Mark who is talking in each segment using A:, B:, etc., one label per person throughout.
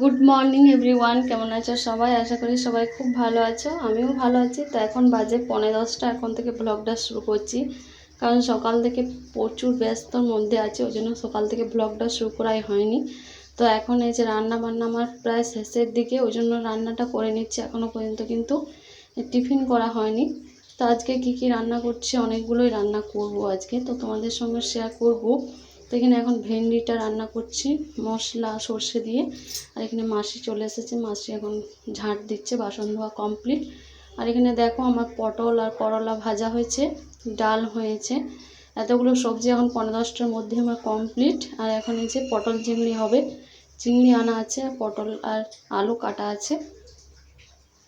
A: Good morning everyone কেমন আছো সবাই? আশা করি সবাই খুব ভালো আছো। আমিও ভালো আছি। তো এখন বাজে পনেরো দশটা। এখন থেকে ব্লগটা শুরু করছি। কারণ সকাল থেকে প্রচুর ব্যস্তর মধ্যে আছে, ওই জন্য সকাল থেকে ব্লগটা শুরু করাই হয়নি। তো এখন এই যে রান্না বান্না আমার প্রায় শেষের দিকে, ওই জন্য রান্নাটা করে নিচ্ছি। এখনও পর্যন্ত কিন্তু টিফিন করা হয়নি। তো আজকে কি কি রান্না করছি, অনেকগুলোই রান্না করব আজকে। তো তোমাদের সঙ্গে শেয়ার করব। তো এখানে এখন ভেন্ডিটা রান্না করছি, মশলা, সর্ষে দিয়ে। আর এখানে মাসি চলে এসেছে, মাসি এখন ঝাঁট দিচ্ছে, বাসন ধোয়া কমপ্লিট আর এখানে দেখো আমার পটল আর করলা ভাজা হয়েছে, ডাল হয়েছে। এতগুলো সবজি এখন পনেরো দশটার মধ্যে আমার কমপ্লিট আর এখন এই যে পটল চিংড়ি হবে, চিংড়ি আনা আছে পটল আর আলু কাটা আছে।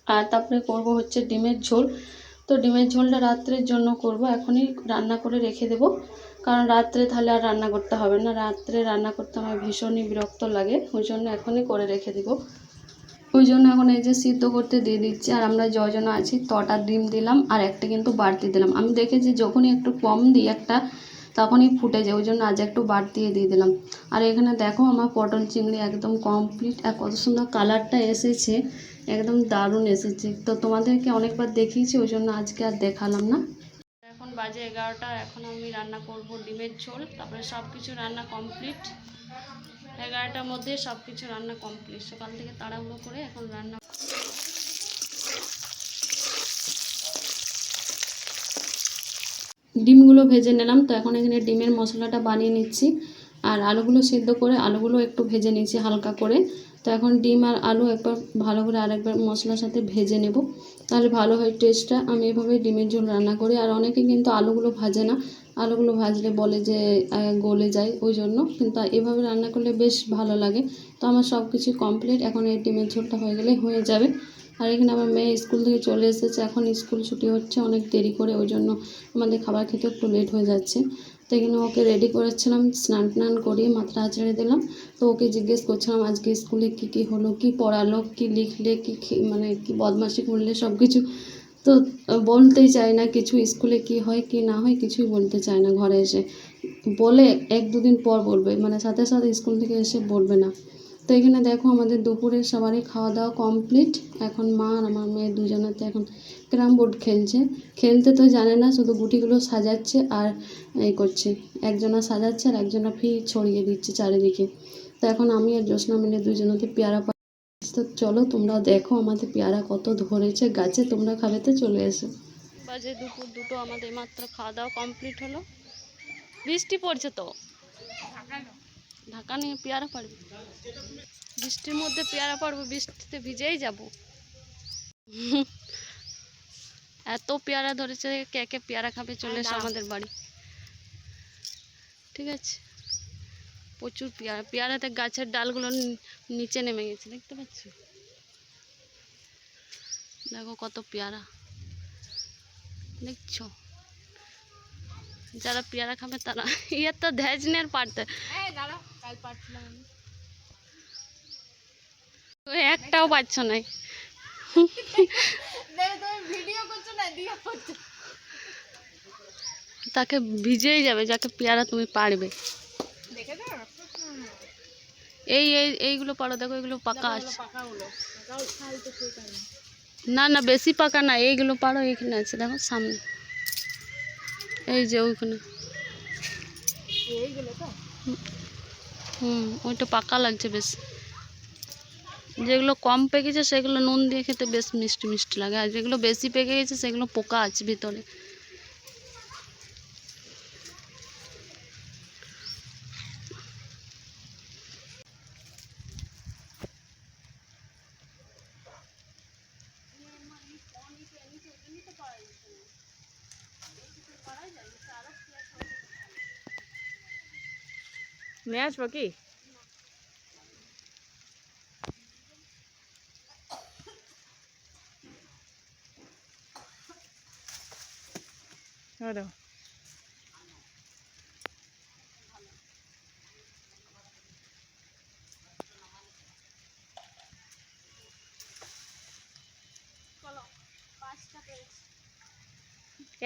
A: আর তারপরে করব হচ্ছে ডিমের ঝোল। তো ডিমের ঝোলটা রাত্রের জন্য করব, এখনই রান্না করে রেখে দেব। কারণ রাত্রে তাহলে আর রান্না করতে হবে না। রাত্রে রান্না করতে আমার ভীষণই বিরক্ত লাগে, ওই জন্য এখনই করে রেখে দেব। ওই জন্য এখন এই যে সিদ্ধ করতে দিয়ে দিচ্ছি, আর আমরা যজন আছি, তটা ডিম দিলাম, আর একটা কিন্তু বাড়তি দিলাম। আমি দেখেছি যখনই একটু কম দিই একটা, তখনই ফুটে যায়, ওই জন্য আজ একটু বাড়তিয়ে দিয়ে দিলাম। আর এখানে দেখো আমার পটল চিংড়ি একদম কমপ্লিট আর কত সুন্দর কালারটা এসেছে, একদম দারুণ এসেছে। তো তোমাদেরকে অনেকবার দেখিয়েছি, ওই জন্য আজকে আর দেখালাম না। বাজে এগারোটা এখন আমি রান্না করব ডিমের ঝোল। তারপরে সব কিছু রান্না কমপ্লিট এগারোটার মধ্যে সব কিছু রান্না কমপ্লিট সকাল থেকে তাড়াহুড়ো করে এখন রান্না ডিমগুলো ভেজে নিলাম। তো এখন এখানে ডিমের মশলাটা বানিয়ে নিচ্ছি। আর আলুগুলো সিদ্ধ করে আলুগুলো একটু ভেজে নিচ্ছি হালকা করে। তো এখন ডিম আর আলু একবার ভালো করে আরেকবার মশলার সাথে ভেজে নেব। তাহলে ভালো হয় টেস্টটা আমি এভাবে ডিমের ঝোল রান্না করি। আর অনেকে কিন্তু আলুগুলো ভাজে না। আলুগুলো ভাজলে বলে যে গলে যায় ওই জন্য। কিন্তু এভাবে রান্না করলে বেশ ভালো লাগে। তো আমার সব কিছু কমপ্লিট এখন এই ডিমের ঝোলটা হয়ে গেলে হয়ে যাবে। আর এখানে আমার মেয়ে স্কুল থেকে চলে এসেছে। এখন স্কুল ছুটি হচ্ছে অনেক দেরি করে। ওই জন্য আমাদের খাবার খেতে একটু লেট হয়ে যাচ্ছে। তো এখানে ওকে রেডি করেছিলাম, স্নান টান করিয়ে মাথা আচড়ে দিলাম। তো ওকে জিজ্ঞেস করছিলাম, আজকে স্কুলে কি কি হলো? কি পড়ালো? কি লিখলে? কি মানে কি বদমাশি করলে? সব কিছু তো বলতেই চায় না কিছু, স্কুলে কি হয়, কি না হয়, কিছুই বলতে চায় না ঘরে এসে। বলে এক দুদিন পর বলবে মানে সাথে সাথে স্কুল থেকে এসে বলবে না। তো এখানে দেখো আমাদের দুপুরে সবারই খাওয়া দাওয়া কমপ্লিট এখন মা আর আমার মেয়ে দুজনাতে এখন ক্যারাম বোর্ড খেলছে। খেলতে তো জানে না শুধু গুটিগুলো সাজাচ্ছে আর এই করছে। একজনা সাজাচ্ছে আর একজনা ফি ছড়িয়ে দিচ্ছে চারিদিকে। তো এখন আমি আর জ্যোৎস্না মিলে দুজনাতে পেয়ারা তো চলো তোমরা দেখো আমাদের পেয়ারা কত ধরেছে গাছে তোমরা খাবে তো চলে এসো। বাজে দুপুর দুটো আমাদের মাত্র খাওয়া দাওয়া কমপ্লিট হলো। বৃষ্টি পড়ছে তো? ঢাকা নিয়ে পেয়ারা পাড়বে। বৃষ্টির মধ্যে পেয়ারা পাড়বো বৃষ্টিতে ভিজেই যাব। এত পেয়ারা ধরেছে কে কে পেয়ারা খাবে চলে এসো আমাদের বাড়ি। ঠিক আছে? প্রচুর পেয়ারা পেয়ারাতে গাছের ডালগুলো নিচে নেমে গেছে দেখতে পাচ্ছ? দেখো কত পেয়ারা। দেখছ? যারা পেয়ারা খাবে তারা ইয়ে তো ধেজনের পারতে। একটাও পাচ্ছ নাই তাকে ভিজেই যাবে যাকে পেয়ারা তুমি পারবে। এই এই এইগুলো পারো দেখো এগুলো পাকা আছে। না না বেশি পাকা না এইগুলো পারো এইখানে আছে দেখো সামনে। এই যে ওইখানে। হুম, ওইটা পাকা লাগছে বেশ। যেগুলো কম পেকেছে, সেগুলো নুন দিয়ে খেতে বেশ মিষ্টি মিষ্টি লাগে। আর যেগুলো বেশি পেকে গেছে, সেগুলো পোকা আছে ভিতরে।
B: নিয়ে আসব কি? ও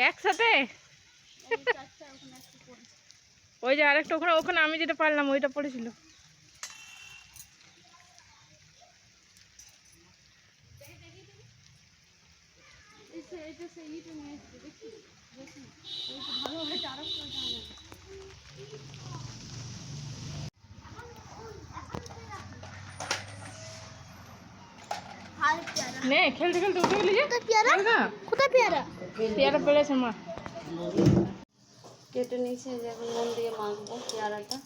B: একসাথে? ওই যে আরেকটা ওখানে ওখানে আমি যেটা পারলাম ওইটা পড়েছিল। খেলতে খেলতে উঠে গেলি
C: কোথায় পেয়ারা?
B: পেয়ারা? পেলেছে মা।
A: কেটে নিয়েছি এখন নুন দিয়ে মাখবো পেয়ারাটা।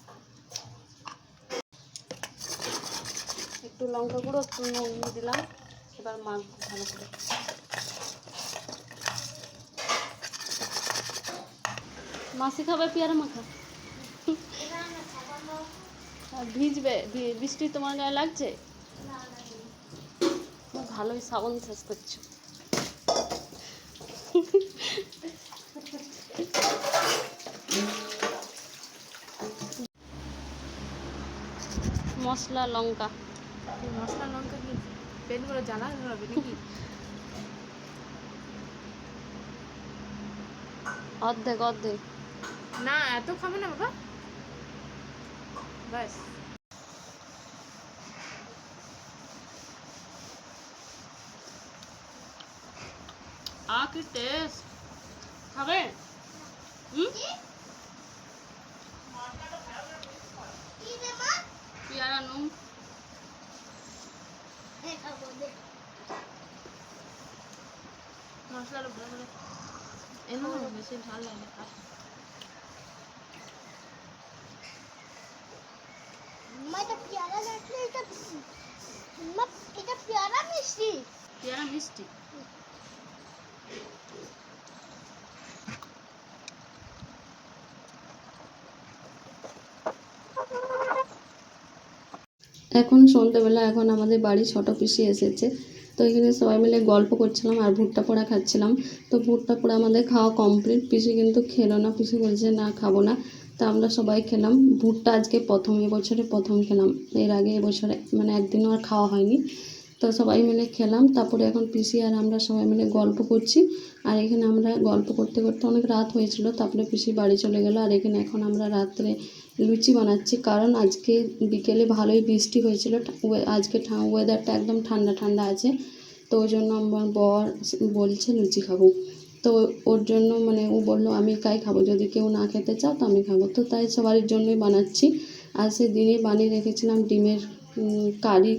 A: একটু লঙ্কা গুঁড়ো একটু নুন দিলাম এবার মাখবো ভালো করে। মাসি খাবে পেয়ারা মাখা? ভিজবে? বৃষ্টি তোমার গায়ে লাগছে? ভালোই সাবন শেষ করছ। মশলা লঙ্কা।
B: মশলা লঙ্কা কি? পেনগুলো জ্বালা হবে নাকি?
A: অর্ধেক অর্ধেক।
B: না এত খাবে না বাবা। বাস
A: আ কি টেস্ট খাবে? হুম?
B: মশলার উপরে বলে এমন বেশি ঝাল লাগে
C: পেয়ারা মিষ্টি
A: পেয়ারা মিষ্টি এখন সন্ধ্যেবেলা এখন আমাদের বাড়ি ছোট পিসি এসেছে। তো এখানে সবাই মিলে গল্প করছিলাম আর ভুট্টা পোড়া খাচ্ছিলাম। তো ভুট্টা পোড়া আমাদের খাওয়া কমপ্লিট পিসি কিন্তু খেলো না। পিসি বলছে, না, খাব না। তো আমরা সবাই খেলাম। ভুট্টা আজকে প্রথম এবছরে প্রথম খেলাম। এর আগে এবছরে মানে একদিনও আর খাওয়া হয়নি। তো সবাই মিলে খেলাম। তারপরে এখন পিসি আর আমরা সবাই মিলে গল্প করছি। আর এখানে আমরা গল্প করতে করতে অনেক রাত হয়েছিল। তারপরে পিসি বাড়ি চলে গেল। আর এখানে এখন আমরা রাত্রে লুচি বানাচ্ছি। কারণ আজকে বিকেলে ভালোই বৃষ্টি হয়েছিল। আজকে ওয়েদারটা একদম ঠান্ডা ঠান্ডা আছে। তো ওই জন্য আমার বর বলছে, লুচি খাব। তো ওর জন্য মানে ও বলল, আমি কাই খাব? যদি কেউ না খেতে চাও তো আমি খাব। তো তাই সবার জন্যই বানাচ্ছি। আর সেদিনে বানিয়ে রেখেছিলাম ডিমের কারি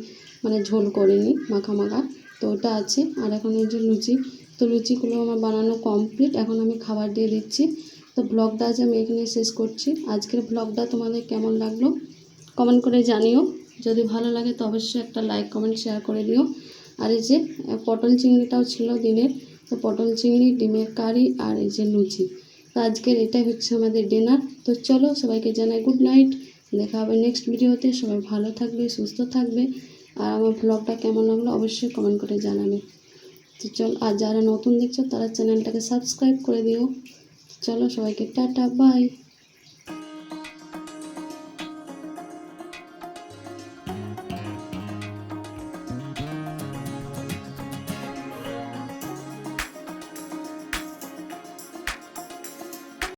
A: মানে ঝোল করিনি, মাখা মাখা। তো ওটা আছে। আর এখন এই যে লুচি, তো লুচিগুলো আমার বানানো কমপ্লিট এখন আমি খাবার দিয়ে দিচ্ছি। তো ব্লগটা আজ আমি এখানে শেষ করছি। আজকের ব্লগটা তোমাদের কেমন লাগল কমেন্ট করে জানিও। যদি ভালো লাগে তো অবশ্যই একটা লাইক কমেন্ট শেয়ার করে দিও। আর এই যে পটল চিংড়িটাও ছিল দিনের। তো পটল চিংড়ি, ডিমের কারি আর এই যে লুচি। তো আজকের এটাই হচ্ছে আমাদের ডিনার তো চলো সবাইকে জানাই গুড নাইট দেখা হবে নেক্সট ভিডিওতে সবাই ভালো থাকবে, সুস্থ থাকবে। আর আমার ব্লগটা কেমন লাগল অবশ্যই কমেন্ট করে জানাবে। তো চল, আর যারা নতুন দেখছ তারা চ্যানেলটাকে সাবস্ক্রাইব করে দিও। চলো সবাইকে টাটা বাই।